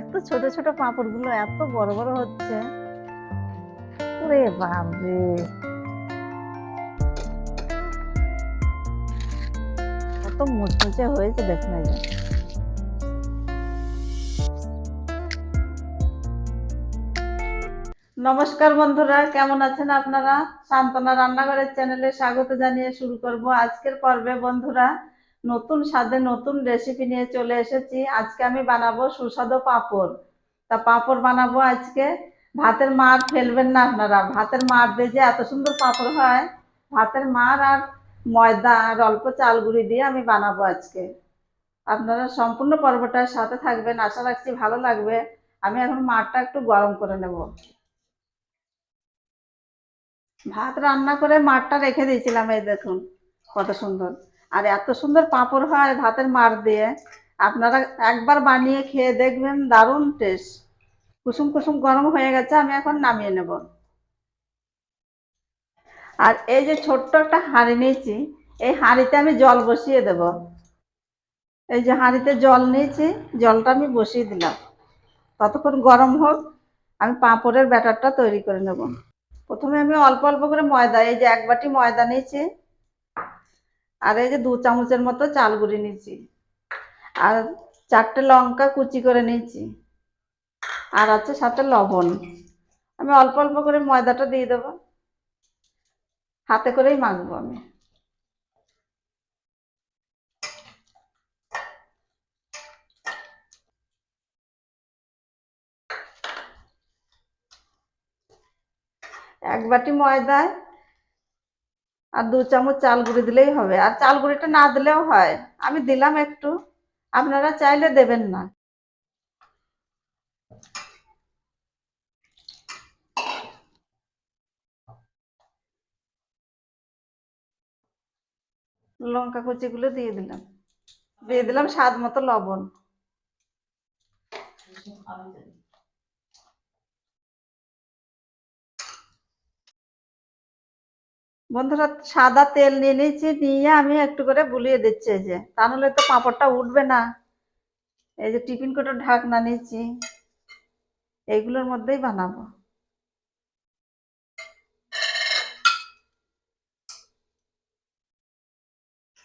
এত ছোট ছোট পাঁপড়গুলো এত বড় বড় হচ্ছে। ওরে হয়েছে দেখুন নমস্কার বন্ধুরা, কেমন আছেন আপনারা? সান্তনা রান্নাঘরের চ্যানেলে স্বাগত জানিয়ে শুরু করব আজকের পর্বে বন্ধুরা। নতুন স্বাদে নতুন রেসিপি নিয়ে চলে এসেছি। আজকে আমি বানাবো সুস্বাদু পাঁপড়। তা পাঁপড় বানাবো আজকে। ভাতের মার ফেলবেন না আপনারা। ভাতের মার দিয়ে যে এত সুন্দর পাঁপড় হয়, ভাতের মার আর ময়দা আর অল্প চাল গুঁড়ি দিয়ে আমি বানাবো আজকে। আপনারা সম্পূর্ণ পর্বটার সাথে থাকবেন। আশা রাখছি ভালো লাগবে। আমি এখন মারটা একটু গরম করে নেব। ভাত রান্না করে মারটা রেখে দিয়েছিলাম, এই দেখুন, কত সুন্দর। আর এত সুন্দর পাঁপড় হয়, ভাতের মার দিয়ে। আপনারা একবার বানিয়ে খেয়ে দেখবেন, দারুণ টেস্ট কুসুম কুসুম গরম হয়ে গেছে, আমি এখন নামিয়ে নেব। আর এই যে ছোট্ট একটা হাঁড়ি নিয়েছি, এই হাঁড়িতে আমি জল বসিয়ে দেব। এই যে হাঁড়িতে জল নিয়েছি, জলটা আমি বসিয়ে দিলাম। ততক্ষণ গরম হোক, আমি পাঁপড়ের ব্যাটারটা তৈরি করে নেব। প্রথমে আমি অল্প অল্প করে ময়দা, এই যে এক বাটি ময়দা নিয়েছি আর এই যে দু চামচের মতো চাল গুঁড়ি নিয়েছি। আর চারটে লঙ্কা কুচি করে নিয়েছি। আর আছে সাথে লবণ। আমি অল্প অল্প করে ময়দাটা দিয়ে দেবো। হাতে করেই মাখবো আমি। এক বাটি ময়দায় আর দু চামচ চাল গুঁড়ি দিলেই হবে। আর চাল গুঁড়িটা না দিলেও হয়। আমি দিলাম একটু। আপনারা চাইলে দেবেন না। লঙ্কা কুচিগুলো দিয়ে দিলাম। দিয়ে দিলাম স্বাদ মতো লবণ। বন্ধুরা, সাদা তেল নিয়ে নিয়েছি, নিয়ে আমি একটু করে বুলিয়ে দিচ্ছি এই যে। তা নাহলে তো পাঁপড়টা উঠবে না। এই যে টিফিন কোটোর ঢাকনা নিয়েছি, এইগুলোর মধ্যেই বানাবো।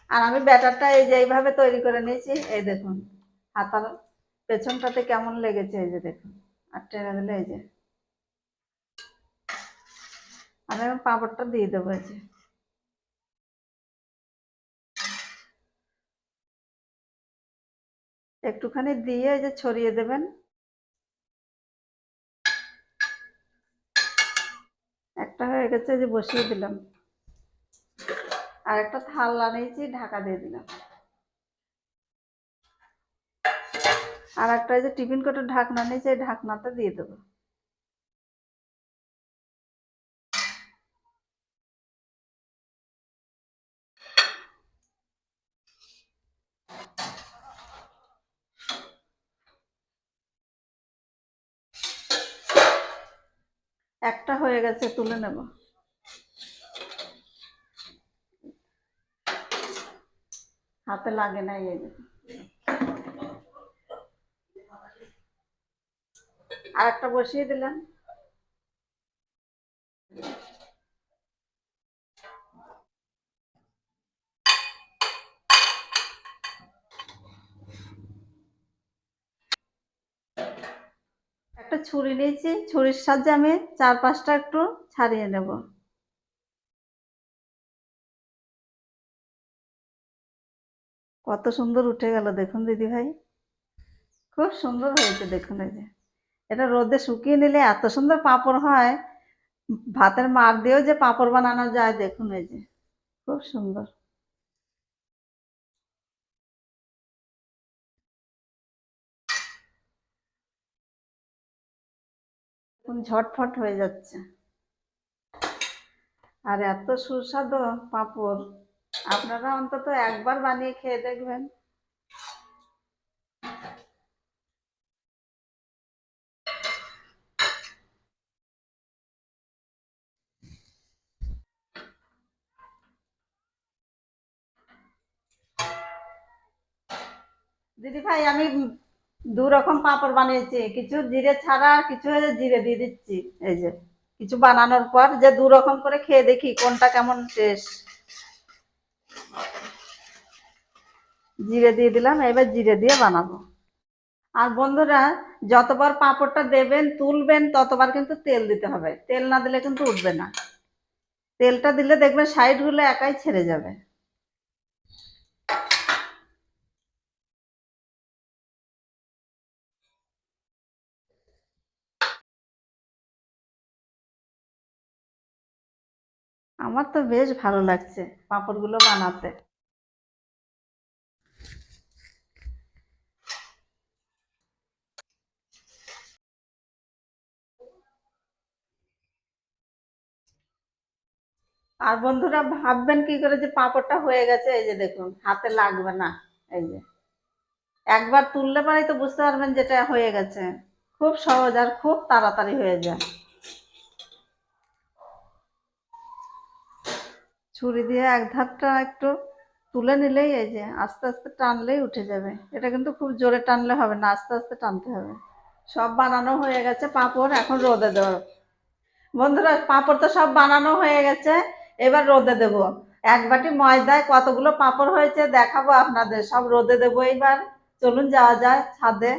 আর আমি ব্যাটারটা এই যে এইভাবে তৈরি করে নিয়েছি, এই দেখুন, হাতার পেছনটাতে কেমন লেগেছে, এই যে দেখুন, আর টেনে দিলে এই যে। আমি এখন পাঁপড়টা দিয়ে দেবো এই একটুখানি দিয়ে এই যে ছড়িয়ে দেবেন একটা হয়ে গেছে যে বসিয়ে দিলাম আর একটা থালা নিয়েছি ঢাকা দিয়ে দিলাম আর একটা যে টিফিন কোটের ঢাকনা নিয়েছি ঢাকনাটা দিয়ে দেবো একটা হয়ে গেছে তুলে নেব। হাতে লাগে না এই আর একটা বসিয়ে দিলাম। একটা ছুরি নিয়েছি, ছুরির সাহায্যে আমি চার পাঁচটা একটু ছাড়িয়ে নেব। কত সুন্দর উঠে গেল দেখুন দিদি ভাই। খুব সুন্দর হয়েছে দেখুন এই যে। এটা রোদে শুকিয়ে নিলে এত সুন্দর পাঁপড় হয়। ভাতের মার দিয়েও যে পাঁপড় বানানো যায় দেখুন এই যে। খুব সুন্দর। ঝটফট হয়ে যাচ্ছে। আর এত সুস্বাদু পাঁপড়। আপনারা অন্তত একবার বানিয়ে খেয়ে দেখবেন। দিদি ভাই, আমি দু রকম পাঁপড় বানিয়েছি। কিছু জিরে ছাড়া, কিছু জিরে দিয়ে দিচ্ছি। এই যে, কিছু বানানোর পর যে দু রকম করে খেয়ে দেখি কোনটা কেমন টেস্ট। জিরে দিয়ে দিলাম, এবার জিরে দিয়ে বানাবো। আর বন্ধুরা, যতবার পাঁপড়টা দেবেন, তুলবেন, ততবার কিন্তু তেল দিতে হবে। তেল না দিলে কিন্তু উঠবে না। তেলটা দিলে দেখবেন সাইডগুলো একাই ছেড়ে যাবে। আমার তো বেশ ভালো লাগছে পাঁপড়গুলো বানাতে। আর বন্ধুরা ভাববেন কি করে যে পাঁপড়টা হয়ে গেছে, এই যে দেখুন, হাতে লাগবে না, এই যে। একবার তুললে পরেই তো বুঝতে পারবেন যেটা হয়ে গেছে। খুব সহজ আর খুব তাড়াতাড়ি হয়ে যায়। ছুরি দিয়ে এক ধারটা একটু তুলে নিলেই এই যে আস্তে আস্তে টানলেই উঠে যাবে। এটা কিন্তু খুব জোরে টানলে হবে না, আস্তে আস্তে টানতে হবে। সব বানানো হয়ে গেছে পাঁপড়, এখন রোদে দেবো। বন্ধুরা, পাঁপড় তো সব বানানো হয়ে গেছে, এবার রোদে দেব। এক বাটি ময়দায় কতগুলো পাঁপড় হয়েছে দেখাবো আপনাদের, সব রোদে দেবো এইবার। চলুন, যাওয়া যায় ছাদে।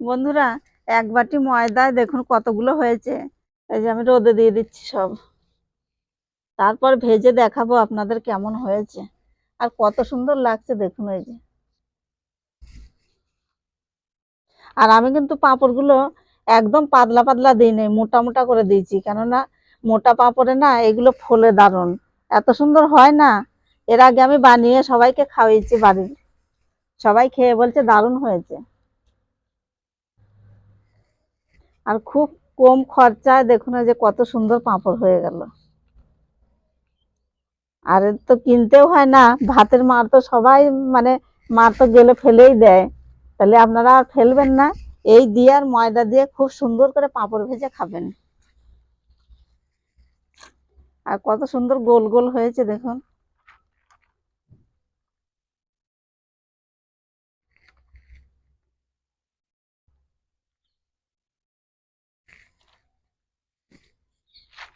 বন্ধুরা এক বাটি ময়দায় দেখুন কতগুলো হয়েছে। এই যে আমি রোদে দিয়ে দিচ্ছি সব। তারপর ভেজে দেখাবো আপনাদের কেমন হয়েছে। আর কত সুন্দর লাগছে দেখুন এই যে। আর আমি কিন্তু পাঁপড়গুলো একদম পাতলা পাতলা দিইনি মোটা মোটা করে দিয়েছি। কেননা মোটা পাঁপড়ে না এগুলো ফোলে দারুণ। এত সুন্দর হয় না। এর আগে আমি বানিয়ে সবাইকে খাওয়িয়েছি বাড়ির। সবাই খেয়ে বলছে দারুণ হয়েছে। আর খুব কম খরচায় দেখুন যে কত সুন্দর পাঁপড় হয়ে গেল। আর তো কিনতেও হয় না, ভাতের মার তো সবাই মানে মার তো গেলে ফেলেই দেয়। তাহলে আপনারা আর ফেলবেন না, এই দিয়ে আর ময়দা দিয়ে খুব সুন্দর করে পাঁপড় ভেজে খাবেন। আর কত সুন্দর গোল গোল হয়েছে দেখুন।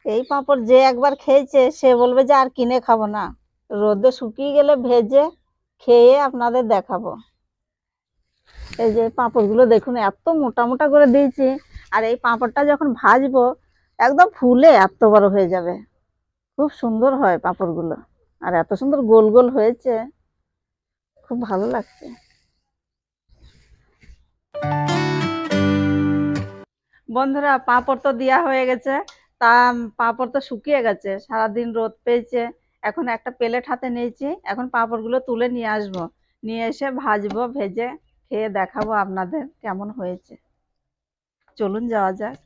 এই পাঁপড় যে একবার খেয়েছে, সে বলবে যে আর কিনে খাব না। রোদে শুকিয়ে গেলে ভেজে খেয়ে আপনাদের দেখাবো। এই যে পাঁপড়গুলো দেখুন, এত মোটা মোটা করে দিয়েছি। আর এই পাঁপড়টা যখন ভাজবো, একদম ফুলে এত বড় হয়ে যাবে। খুব সুন্দর হয় পাঁপড়গুলো। আর এত সুন্দর গোল গোল হয়েছে। খুব ভালো লাগছে। বন্ধুরা, পাঁপড় তো দেওয়া হয়ে গেছে। তা পাঁপড় তো শুকিয়ে গেছে, সারাদিন রোদ পেয়েছে। এখন একটা প্লেট হাতে নিয়েছি, এখন পাঁপড়গুলো তুলে নিয়ে আসব। নিয়ে এসে ভাজবো, ভেজে খেয়ে দেখাবো আপনাদের কেমন হয়েছে। চলুন যাওয়া যাক।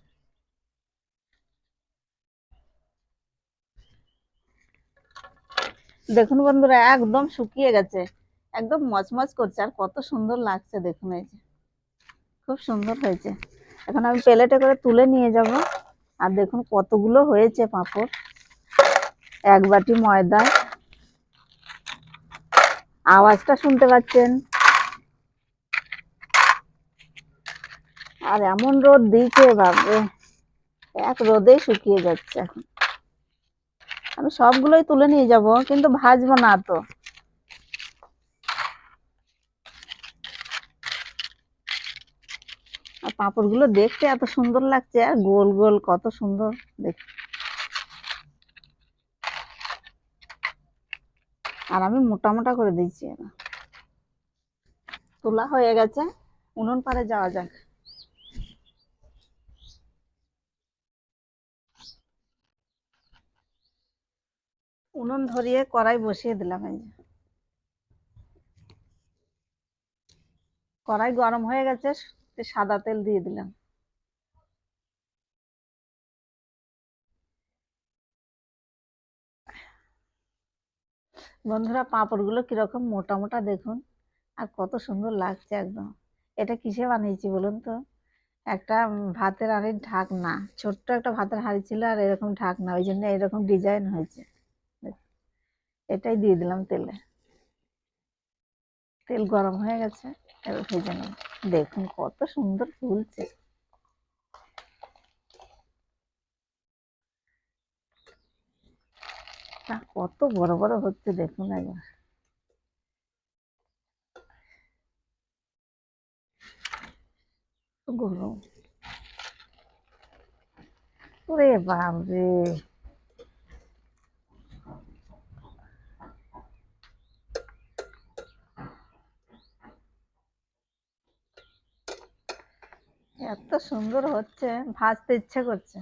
দেখুন বন্ধুরা, একদম শুকিয়ে গেছে। একদম মচমচ করছে, আর কত সুন্দর লাগছে দেখুন এই যে। খুব সুন্দর হয়েছে। এখন আমি প্লেটে করে তুলে নিয়ে যাব। আর দেখুন কতগুলো হয়েছে পাঁপড়। এক বাটি ময়দা। আওয়াজটা শুনতে পাচ্ছেন? আর এমন রোদ দিয়েছে, বাপরে। এক রোদে শুকিয়ে যাচ্ছে এখন। আমি সবগুলোই তুলে নিয়ে যাব, কিন্তু ভাজবো না তো। পাঁপড়গুলো দেখতে এত সুন্দর লাগছে, আর গোল গোল কত সুন্দর দেখ আর আমি মোটা মোটা করে দিচ্ছি তোলা হয়ে গেছে, উনুন পারে যাওয়া যাক। উনুন ধরিয়ে কড়াই বসিয়ে দিলাম এই কড়াই গরম হয়ে গেছে সাদা তেল দিয়ে দিলাম। বন্ধুরা, পাঁপড়গুলো কীরকম মোটা মোটা দেখুন, আর কত সুন্দর লাগছে একদম। এটা কিসে বানিয়েছি বলুন তো? একটা ভাতের হাঁড়ির ঢাকনা, ছোট্ট একটা ভাতের হাঁড়ি ছিল আর এরকম ঢাকনা, ওই জন্য এরকম ডিজাইন হয়েছে। এটাই দিয়ে দিলাম তেলে। তেল গরম হয়ে গেছে। ভেজে নেব দেখুন কত সুন্দর ফুলছে। কত বড় বড় হচ্ছে দেখুন একবার। গরম ওরে বাপরে এত সুন্দর হচ্ছে ভাজতে ইচ্ছে করছে।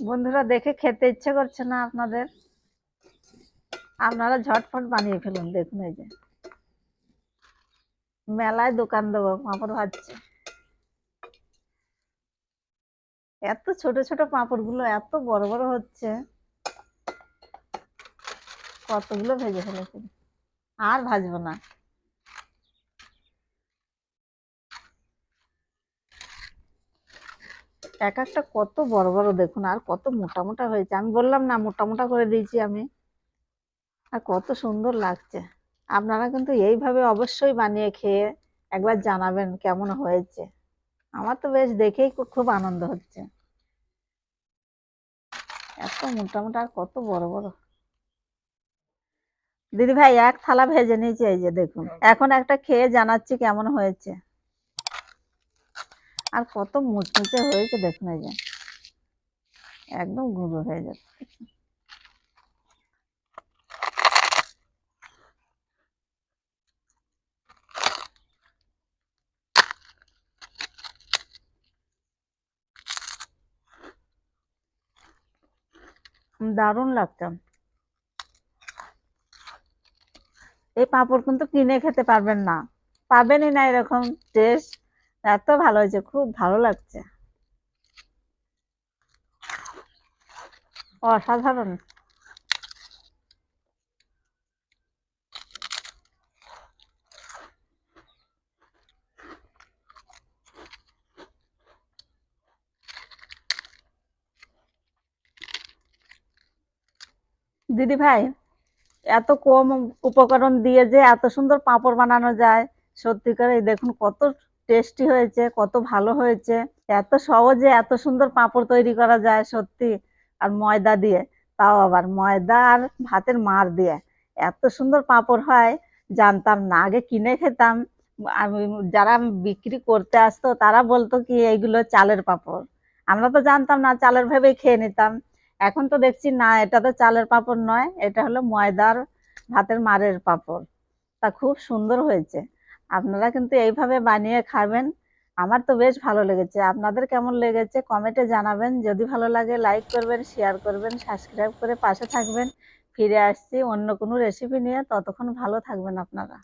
বন্ধুরা দেখে খেতে ইচ্ছে করছে না আপনাদের? আপনারা ঝটফট বানিয়ে ফেলুন, দেখুন এই যে। মেলায় দোকান দেবো, পাঁপড় ভাজছে। এত ছোট ছোট পাঁপড়গুলো এত বড় বড় হচ্ছে। কতগুলো ভেজে ফেলেছি। আর ভাজবো না। এক একটা কত বড় বড়, দেখুন, আর কত মোটা মোটা হয়েছে। আমি বললাম না, মোটা মোটা করে দিয়েছি আমি। আর কত সুন্দর লাগছে। আপনারা কিন্তু এইভাবে অবশ্যই বানিয়ে খেয়ে একবার জানাবেন কেমন হয়েছে। আমার তো বেশ দেখেই খুব আনন্দ হচ্ছে। এত মোটা মোটা আর কত বড় বড়। দিদি ভাই এক থালা ভেজে নিয়েছি এই যে দেখুন। এখন একটা খেয়ে জানাচ্ছি কেমন হয়েছে। আর কত মুচমুচে হয়েছে দেখুন এই যে। একদম গুঁড়ো হয়ে যাচ্ছে। দারুণ লাগছে। এই পাঁপড় কিন্তু কিনে খেতে পারবেন না। পাবেনই না এরকম টেস্ট এত ভালো হয়েছে, খুব ভালো লাগছে। অসাধারণ। দিদি ভাই, এত কম উপকরণ দিয়ে যে এত সুন্দর পাঁপড় বানানো যায়। সত্যি করে দেখুন কত টেস্টি হয়েছে, কত ভালো হয়েছে। এত সহজে এত সুন্দর পাঁপড় তৈরি করা যায় সত্যি। আর ময়দা দিয়ে, তাও আবার ময়দা আর ভাতের মার দিয়ে। এত সুন্দর পাঁপড় হয়, জানতাম না, আগে কিনে খেতাম। আমি, যারা বিক্রি করতে আসতো তারা বলতো কি, এইগুলো চালের পাঁপড়। আমরা তো জানতাম না, চালের ভেবেই খেয়ে নিতাম। এখন তো দেখছি না, এটা তো চালের পাঁপড় নয়, এটা হলো ময়দার ভাতের মারের পাঁপড়। তা খুব সুন্দর হয়েছে। আপনারা কিন্তু এইভাবে বানিয়ে খাবেন, আমার তো বেশ ভালো লেগেছে। আপনাদের কেমন লেগেছে কমেন্টে জানাবেন। যদি ভালো লাগে লাইক করবেন, শেয়ার করবেন, সাবস্ক্রাইব করে পাশে থাকবেন। ফিরে আসছি অন্য কোনো রেসিপি নিয়ে। ততক্ষণ ভালো থাকবেন আপনারা।